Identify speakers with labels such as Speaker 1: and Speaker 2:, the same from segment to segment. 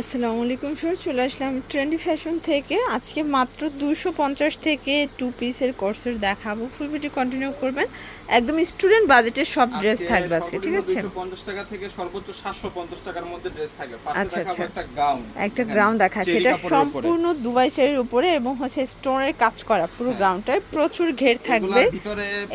Speaker 1: আসসালামু আলাইকুম স্যার চলে আসলাম ট্রেন্ডি ফ্যাশন থেকে। আজকে মাত্র দুশো পঞ্চাশ থেকে টু পিসের কোর্সের দেখাবো। ফুল ভিডিও কন্টিনিউ করবেন। একদম স্টুডেন্ট বাজেটের সব ড্রেস থাকবে আজকে ঠিক আছে?
Speaker 2: পঞ্চাশ টাকা থেকে সর্বোচ্চ সাতশো পঞ্চাশ টাকার মধ্যে ড্রেস থাকবে।
Speaker 1: আচ্ছা, আচ্ছা।
Speaker 2: একটা গাউন
Speaker 1: একটা গ্রাউন্ড দেখাচ্ছে। এটা সম্পূর্ণ দুবাই চেরির উপরে এবং হচ্ছে স্টোনের কাজ করা পুরো গ্রাউন্ডটায় প্রচুর ঘের থাকবে।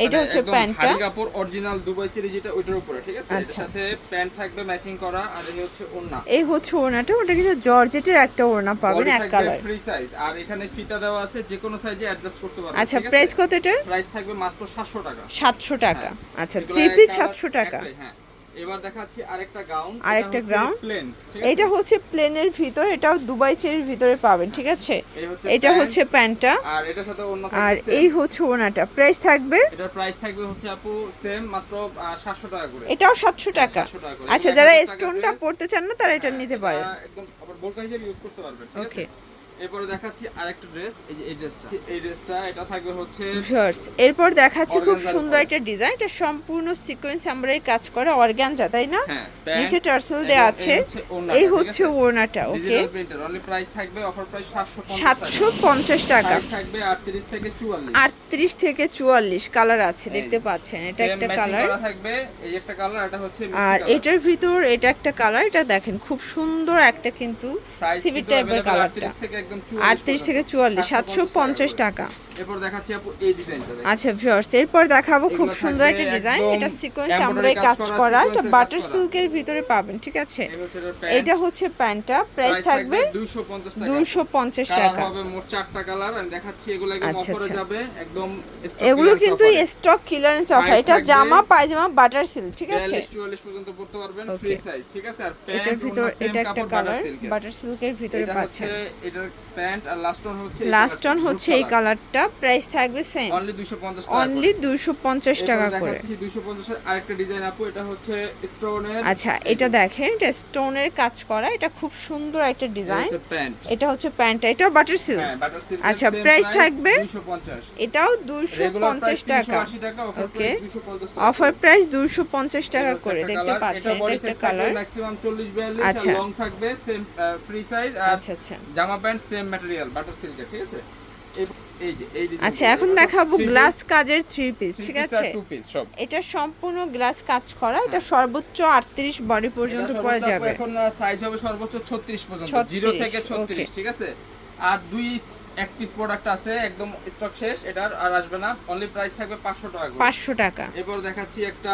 Speaker 1: এটা
Speaker 2: মানে
Speaker 1: হচ্ছে প্যান্টটা।
Speaker 2: কাপড় অরিজিনাল দুবাই চেরি যেটা ওইটার উপরে ঠিক আছে? এটার
Speaker 1: আচ্ছা।
Speaker 2: সাথে প্যান্ট থাকবে ম্যাচিং করা আর এই হচ্ছে ওন্না
Speaker 1: এই হচ্ছে ওড়নাটা ওটা কিন্তু জর্জেটের একটা ওড়না পাবেন এক কালার
Speaker 2: ফ্রি সাইজ আর এখানে ফিতা দেওয়া আছে যে কোনো সাইজে অ্যাডজাস্ট করতে পারবেন।
Speaker 1: আচ্ছা প্রাইস কত এটা
Speaker 2: প্রাইস থাকবে মাত্র 700 টাকা।
Speaker 1: সাতশো টাকা। আচ্ছা থ্রি পিস
Speaker 2: colour,
Speaker 1: সাতশো টাকা।
Speaker 2: হ্যাঁ। এবার দেখাচ্ছি আরেকটা গাউন
Speaker 1: আরেকটা gown?
Speaker 2: প্লেন
Speaker 1: এটা হচ্ছে প্লেনের ভিতর এটাও দুবাই চেরির ভিতরে পাবেন ঠিক আছে? এটা হচ্ছে প্যান্টটা।
Speaker 2: আর এটার সাথে অন্য
Speaker 1: আর এই হচ্ছে ওনাটা। প্রাইস থাকবে?
Speaker 2: এটার প্রাইস থাকবে হচ্ছে আপু সেম মাত্র সাতশো টাকা করে।
Speaker 1: এটাও সাতশো টাকা।
Speaker 2: 700 টাকা
Speaker 1: আচ্ছা যারা স্টোনটা। পড়তে চান না তারা এটা নিতে পারেন।
Speaker 2: এটা একদম আবার বোরকা হিসেবে ইউজ করতে পারবেন ঠিক
Speaker 1: ওকে
Speaker 2: এরপরে দেখাচ্ছি আরেকটা ড্রেস এই যে এই ড্রেসটা। এই ড্রেসটা এটা থাকবে হচ্ছে
Speaker 1: Shorts। এরপর দেখাচ্ছি খুব সুন্দর। একটা ডিজাইন এটা সম্পূর্ণ সিকোয়েন্স এমব্রয়ডারি কাজ করা অর্গানজা তাই না?
Speaker 2: হ্যাঁ
Speaker 1: নিচে টার্সেল দেওয়া আছে। এই হচ্ছে
Speaker 2: আছে?
Speaker 1: ওড়নাটা ওকে?
Speaker 2: অনলি প্রাইস থাকবে অফার প্রাইস 750
Speaker 1: সাতশো পঞ্চাশ টাকা।
Speaker 2: থাকবে 38 থেকে 44
Speaker 1: আটত্রিশ থেকে চুয়াল্লিশ কালার আছে দেখতে পাচ্ছেন এটা একটা কালার।
Speaker 2: থাকবে এই একটা কালার এটা হচ্ছে
Speaker 1: আর এটার ভিতর এটা একটা কালার এটা দেখেন খুব সুন্দর একটা কিন্তু সিভি টাইপের কালারটা।
Speaker 2: 38 থেকে
Speaker 1: আটত্রিশ থেকে চুয়াল্লিশ সাতশো পঞ্চাশ টাকা
Speaker 2: এরপর দেখাচ্ছি আপু এই ডিজাইনটা
Speaker 1: আচ্ছা ভিউয়ার্স এরপর দেখাবো খুব
Speaker 2: এগুলো
Speaker 1: সুন্দর একটা ডিজাইন এটা সিকোয়েন্স আমরা
Speaker 2: কাজ করা,
Speaker 1: এটা বাটার সিল্কের ভিতরে পাবেন ঠিক আছে? এটা হচ্ছে প্যান্টটা প্রাইস থাকবে
Speaker 2: 250 টাকা।
Speaker 1: দুশো পঞ্চাশ টাকা।
Speaker 2: হবে মোট চারটা কালার আমি দেখাচ্ছি এগুলো একদম
Speaker 1: আচ্ছা,
Speaker 2: অফারে
Speaker 1: আচ্ছা।
Speaker 2: যাবে একদম
Speaker 1: এগুলো কিন্তু স্টক ক্লিয়ারেন্স অফার এটা জামা পায়জামা বাটার সিল্ক ঠিক আছে?
Speaker 2: 44 পর্যন্ত পড়তে পারবেন ফ্রি সাইজ ঠিক আছে? আর
Speaker 1: এটার
Speaker 2: প্যান্ট
Speaker 1: ভিতর এটা একটা কালার বাটার সিল্কের ভিতরে
Speaker 2: এটা
Speaker 1: পাচ্ছেন।
Speaker 2: এটার প্যান্ট আর লাস্ট ওয়ান হচ্ছে
Speaker 1: লাস্ট অন হচ্ছে এই কালারটা প্রাইস থাকবে সেম
Speaker 2: অনলি 250 টাকা
Speaker 1: অনলি করে।
Speaker 2: দেখাচ্ছি 250 এর আরেকটা ডিজাইন আপু এটা হচ্ছে স্টোনের
Speaker 1: আচ্ছা এটা দেখেন এটা স্টোনের কাজ করা। এটা খুব সুন্দর একটা ডিজাইন
Speaker 2: হচ্ছে প্যান্ট
Speaker 1: এটা হচ্ছে প্যান্টটা এটাও বাটার সিল্ক আচ্ছা, price থাকবে?
Speaker 2: 250
Speaker 1: এটাও দুশো
Speaker 2: রেগুলার
Speaker 1: পঞ্চাশ
Speaker 2: প্রাইস
Speaker 1: টাকা
Speaker 2: 380 টাকা। অফার প্রাইস 250 টাকা
Speaker 1: করে দেখতে পাচ্ছেন
Speaker 2: এটা
Speaker 1: এটা একটা কালার
Speaker 2: থাকবে ম্যাক্সিমাম 40 42
Speaker 1: আচ্ছা।
Speaker 2: লং থাকবে সেম ফ্রি সাইজ
Speaker 1: আচ্ছা আচ্ছা।
Speaker 2: জামা pant same material butter silk ঠিক আছে?
Speaker 1: আচ্ছা এখন দেখাবো গ্লাস কাজের থ্রি পিস ঠিক আছে? এটা সম্পূর্ণ গ্লাস কাজ করা এটা সর্বোচ্চ আটত্রিশ বডি পর্যন্ত পরা যাবে।
Speaker 2: এখন সাইজ হবে সর্বোচ্চ 36 পর্যন্ত
Speaker 1: 36,
Speaker 2: 0 থেকে
Speaker 1: okay.
Speaker 2: 36 ঠিক আছে? আর দুই এক পিস প্রোডাক্ট আছে একদম স্টক শেষ এটার আর আসবে না অনলি প্রাইস থাকবে 500 টাকা করে।
Speaker 1: পাঁচশো টাকা।
Speaker 2: এরপর দেখাচ্ছি একটা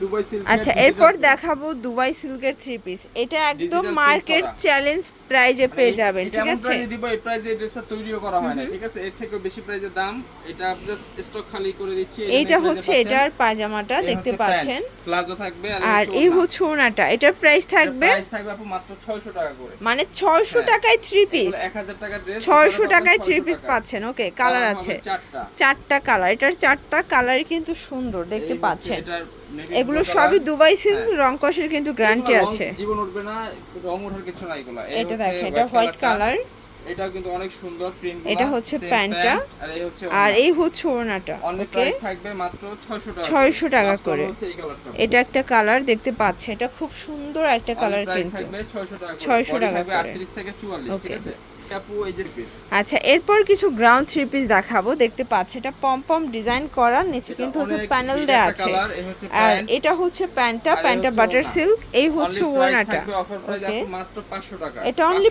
Speaker 2: দুবাই সিল্ক
Speaker 1: আচ্ছা এরপর দেখাবো দুবাই সিল্কের থ্রি পিস এটা একদম মার্কেট। চ্যালেঞ্জ প্রাইজে পেয়ে যাবেন ঠিক আছে?
Speaker 2: প্রাইসে দিব এই প্রাইসে এই ড্রেসটা তৈরিও করা হয় না ঠিক আছে? এর থেকে বেশি প্রাইসের দাম এটা জাস্ট স্টক খালি করে দিচ্ছি
Speaker 1: এইটা হচ্ছে এটার পায়জামাটা দেখতে পাচ্ছেন।
Speaker 2: প্লাজো থাকবে
Speaker 1: আর এই হচ্ছে ওনাটা এটার প্রাইস থাকবে
Speaker 2: প্রাইস থাকবে আপু মাত্র 600 টাকা করে।
Speaker 1: মানে ছয়শো
Speaker 2: হ্যাঁ।
Speaker 1: টাকায় থ্রি পিস
Speaker 2: 1000 টাকা ড্রেস
Speaker 1: ছয়শো টাকায় থ্রি পিস পাচ্ছেন ওকে কালার আছে।
Speaker 2: চারটা।
Speaker 1: কালার এটার চারটা কালারই কিন্তু সুন্দর দেখতে পাচ্ছেন। এগুলো সবই দুবাই সিল্ক
Speaker 2: হ্যাঁ।
Speaker 1: রং কষের কিন্তু গ্যারান্টি আছে।
Speaker 2: জীবন উঠবে না রং ওঠার কিছু নাই এগুলো।
Speaker 1: এটা দেখেন এটা হোয়াইট কালার
Speaker 2: এটাও কিন্তু অনেক সুন্দর প্রিন্ট
Speaker 1: এটা হচ্ছে প্যান্টটা।
Speaker 2: আর এই হচ্ছে
Speaker 1: ওড়নাটা ওকে
Speaker 2: থাকবে মাত্র 600 টাকা
Speaker 1: 600 টাকা করে। এটা একটা কালার দেখতে পাচ্ছেন এটা খুব সুন্দর একটা কালার কিন্তু।
Speaker 2: থাকবে 600 টাকা করে।
Speaker 1: 600 টাকা করে।
Speaker 2: 38 থেকে 44 ঠিক আছে?
Speaker 1: আচ্ছা এরপর কিছু গ্রাউন্ড থ্রি পিস দেখাবো। দেখতে পাচ্ছেন এটা পম পম ডিজাইন করা নিচে কিন্তু হচ্ছে প্যানেল দেওয়া আছে। আর এটা হচ্ছে প্যান্টটা প্যান্টটা বাটার সিল্ক এই হচ্ছে ওড়নাটা।
Speaker 2: 500 টাকা।
Speaker 1: এটা অনলি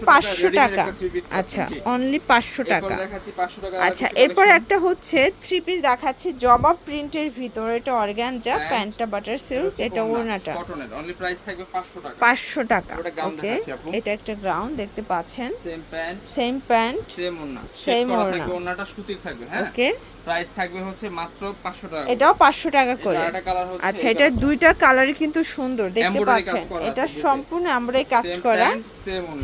Speaker 1: টাকা
Speaker 2: একটা three piece
Speaker 1: আচ্ছা অনলি পাঁচশো টাকা।
Speaker 2: 500 টাকা
Speaker 1: আচ্ছা এরপর একটা হচ্ছে থ্রি পিস দেখাচ্ছি জবা প্রিন্টের ভিতরে এটা অর্গানজা প্যান্টটা বাটার সিল্ক এটা ওড়নাটা।
Speaker 2: কটনের অনলি প্রাইস থাকবে 500 টাকা।
Speaker 1: পাঁচশো টাকা। ওকে এটা একটা গ্রাউন্ড দেখতে পাচ্ছেন।
Speaker 2: Same pant
Speaker 1: same pant
Speaker 2: same
Speaker 1: ওড়না।
Speaker 2: সেম
Speaker 1: ওড়না।
Speaker 2: ওন্নাটা সুতির থাকবে হ্যাঁ?
Speaker 1: ওকে
Speaker 2: প্রাইস থাকবে হচ্ছে মাত্র 500 টাকা
Speaker 1: এটাও পাঁচশো টাকা করে। আচ্ছা এটা দুইটা কালারই কিন্তু সুন্দর দেখতে পাচ্ছেন। এটা সম্পূর্ণ আমরাই কাজ করা।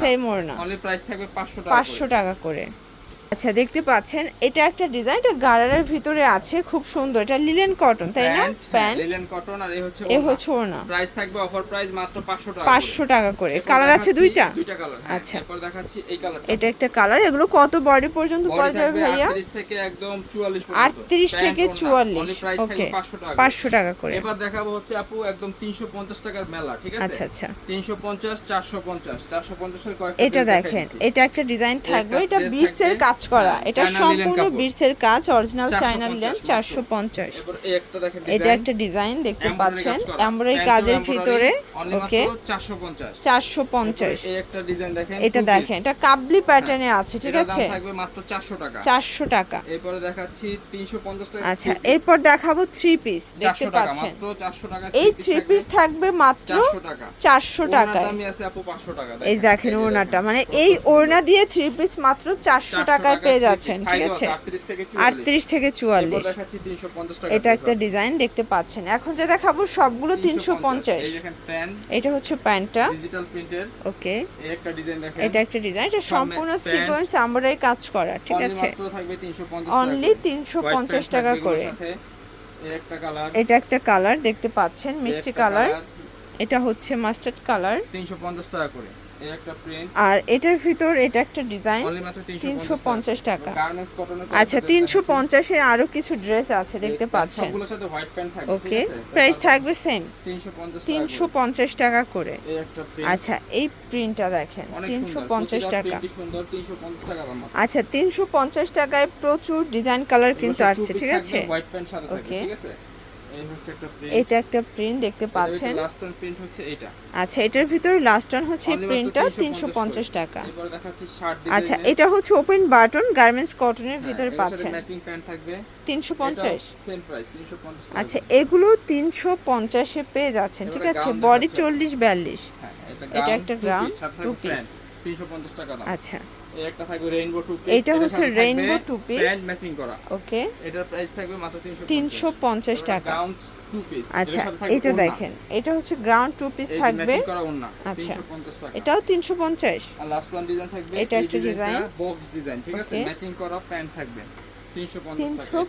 Speaker 1: সেম ওড়না।
Speaker 2: অনলি প্রাইস থাকবে 500 টাকা
Speaker 1: পাঁচশো টাকা করে। আচ্ছা দেখতে পাচ্ছেন এটা একটা ডিজাইন এটা গারারের ভিতরে আছে খুব সুন্দর। এটা লিলেন কটন তাই না? প্যান্ট
Speaker 2: লিলেন কটন আর এই হচ্ছে
Speaker 1: এ হচ্ছে ওড়না।
Speaker 2: প্রাইস থাকবে অফার প্রাইস মাত্র 500 টাকা
Speaker 1: পাঁচশো টাকা করে। কালার আছে দুইটা?
Speaker 2: দুইটা কালার
Speaker 1: আচ্ছা।
Speaker 2: আচ্ছা। এরপর দেখাচ্ছি এই কালারটা
Speaker 1: এটা একটা কালার এগুলো কত বডি পর্যন্ত পরা যাবে ভাইয়া?
Speaker 2: 38 থেকে একদম 44 পর্যন্ত।
Speaker 1: আটত্রিশ
Speaker 2: প্যান্ট
Speaker 1: থেকে
Speaker 2: ওড়না।
Speaker 1: চুয়াল্লিশ।
Speaker 2: Only price থাকবে
Speaker 1: ওকে
Speaker 2: 500 টাকা।
Speaker 1: পাঁচশো টাকা করে।
Speaker 2: এবার দেখাবো হচ্ছে আপু একদম 350 টাকার মেলা ঠিক আছে?
Speaker 1: আচ্ছা আচ্ছা।
Speaker 2: 350 450 450 এর কয়েকটা
Speaker 1: এটা দেখেন এটা একটা ডিজাইন থাকবে এটা বিটসের
Speaker 2: থাকবে।
Speaker 1: কাজ করা।
Speaker 2: হ্যাঁ,
Speaker 1: এটা সম্পূর্ণ। বিটসের কাজ অরিজিনাল চায়না লেন
Speaker 2: মাত্র।
Speaker 1: চারশো পঞ্চাশ। এটা একটা ডিজাইন দেখতে পাচ্ছেন। এমব্রয়ডারি কাজের ভিতরে ওকে
Speaker 2: মাত্র 450
Speaker 1: চারশো পঞ্চাশ।
Speaker 2: এই একটা ডিজাইন দেখেন
Speaker 1: এটা দেখেন এটা কাবলি প্যাটার্নে আছে ঠিক আছে?
Speaker 2: থাকবে মাত্র 400 টাকা।
Speaker 1: চারশো টাকা।
Speaker 2: এরপরে দেখাচ্ছি 350 টাকা
Speaker 1: আচ্ছা এরপর দেখাবো থ্রি পিস দেখতে পাচ্ছেন।
Speaker 2: মাত্র 400 টাকা
Speaker 1: এই থ্রি পিস থাকবে। মাত্র চারশো
Speaker 2: ওনার
Speaker 1: টাকায়।
Speaker 2: দামই আছে আপু 500 টাকা
Speaker 1: এই দেখেন। ওড়নাটা মানে এই ওড়না দিয়ে থ্রি পিস মাত্র চারশো
Speaker 2: 400
Speaker 1: টাকায় পেয়ে যাচ্ছেন ঠিক আছে?
Speaker 2: 38 থেকে 44
Speaker 1: আটত্রিশ থেকে চুয়াল্লিশ।
Speaker 2: দেখাচ্ছি 350 টাকা
Speaker 1: এটা একটা ডিজাইন দেখতে পাচ্ছেন। এখন যে দেখাবো সবগুলো তিনশো পঞ্চাশ। এটা হচ্ছে প্যান্টটা
Speaker 2: ডিজিটাল প্রিন্টের
Speaker 1: ওকে।
Speaker 2: একটা ডিজাইন দেখেন।
Speaker 1: এটা একটা ডিজাইন এটা সম্পূর্ণ। সিকোয়েন্স আমরাই কাজ করা ঠিক আছে?
Speaker 2: মাত্র থাকবে 350
Speaker 1: অনলি তিনশো পঞ্চাশ টাকা করে। এটা একটা কালার দেখতে পাচ্ছেন মিষ্টি কালার এটা হচ্ছে মাস্টার্ড কালার।
Speaker 2: 350 টাকা করে। এই একটা প্রিন্ট
Speaker 1: আর এটার ভিতর এটা একটা ডিজাইন
Speaker 2: অনলি মাত্র
Speaker 1: 350 টাকা। আচ্ছা তিনশো পঞ্চাশের আরও কিছু ড্রেস আছে দেখতে পাচ্ছেন।
Speaker 2: সবগুলোর সাথে হোয়াইট প্যান্ট থাকবে
Speaker 1: ওকে প্রাইস থাকবে সেম
Speaker 2: 350
Speaker 1: তিনশো পঞ্চাশ টাকা করে।
Speaker 2: এই একটা প্রিন্ট
Speaker 1: আচ্ছা এই প্রিন্টটা দেখেন
Speaker 2: অনেক
Speaker 1: তিনশো
Speaker 2: সুন্দর
Speaker 1: পঞ্চাশ
Speaker 2: প্রতিটা
Speaker 1: টাকা।
Speaker 2: প্রিন্টই সুন্দর 350 টাকা
Speaker 1: আচ্ছা তিনশো পঞ্চাশ টাকায় প্রচুর ডিজাইন কালার কিন্তু আসছে ঠিক আছে?
Speaker 2: হোয়াইট প্যান্ট সাথে থাকবে ঠিক আছে?
Speaker 1: এটা একটা প্রিন্ট দেখতে পাচ্ছেন।
Speaker 2: লাস্ট ওয়ান প্রিন্ট হচ্ছে এটা
Speaker 1: আচ্ছা এটার ভিতরে লাস্ট ওয়ান হচ্ছে প্রিন্টটা
Speaker 2: 350
Speaker 1: তিনশো পঞ্চাশ টাকা।
Speaker 2: এরপর দেখাচ্ছি শার্ট
Speaker 1: আচ্ছা এটা হচ্ছে ওপেন বাটন গার্মেন্টস কটনের ভিতরে পাচ্ছেন।
Speaker 2: ম্যাচিং প্যান্ট থাকবে।
Speaker 1: তিনশো পঞ্চাশ।
Speaker 2: সেম প্রাইস 350
Speaker 1: আচ্ছা এগুলো তিনশো পঞ্চাশে পেয়ে যাচ্ছেন ঠিক আছে? বডি
Speaker 2: দেখাচ্ছে।
Speaker 1: চল্লিশ বিয়াল্লিশ।
Speaker 2: হ্যাঁ এটা
Speaker 1: এটা একটা
Speaker 2: থাকবে
Speaker 1: piece।
Speaker 2: pant, 350 টাকা দাম।
Speaker 1: আচ্ছা।
Speaker 2: একটা থাকবে রেইনবো টু পিস
Speaker 1: এটা হচ্ছে
Speaker 2: ম্যাচিং করা।
Speaker 1: ওকে
Speaker 2: এটার প্রাইস থাকবে মাত্র 350
Speaker 1: তিনশো পঞ্চাশ টাকা।
Speaker 2: গাউন টু পিস
Speaker 1: আচ্ছা এটা দেখেন। এটা হচ্ছে গ্রাউন্ড টু পিস থাকবে।
Speaker 2: করা ওন্না
Speaker 1: আচ্ছা।
Speaker 2: 350 টাকা।
Speaker 1: এটাও তিনশো পঞ্চাশ।
Speaker 2: আর লাস্ট ওয়ান ডিজাইন থাকবে
Speaker 1: এটা একটা।
Speaker 2: বক্স ডিজাইন ঠিক আছে? ম্যাচিং করা প্যান্ট থাকবে 350
Speaker 1: তিনশো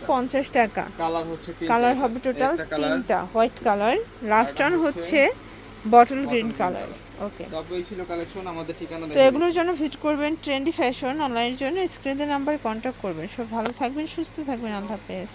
Speaker 2: টাকা। কালার হচ্ছে
Speaker 1: কালার হবে টোটাল তিনটা হোয়াইট কালার লাস্ট ওয়ান
Speaker 2: হচ্ছে
Speaker 1: বটল গ্রিন কালার ওকে
Speaker 2: তবে এই ছিল কালেকশন আমাদের ঠিকানা
Speaker 1: তো এগুলোর জন্য ভিজিট করবেন ট্রেন্ডি ফ্যাশন অনলাইনের জন্য স্ক্রিনের নাম্বার কন্ট্যাক্ট করবেন। সব ভালো থাকবেন সুস্থ থাকবেন আল্লাহ হাফেজ।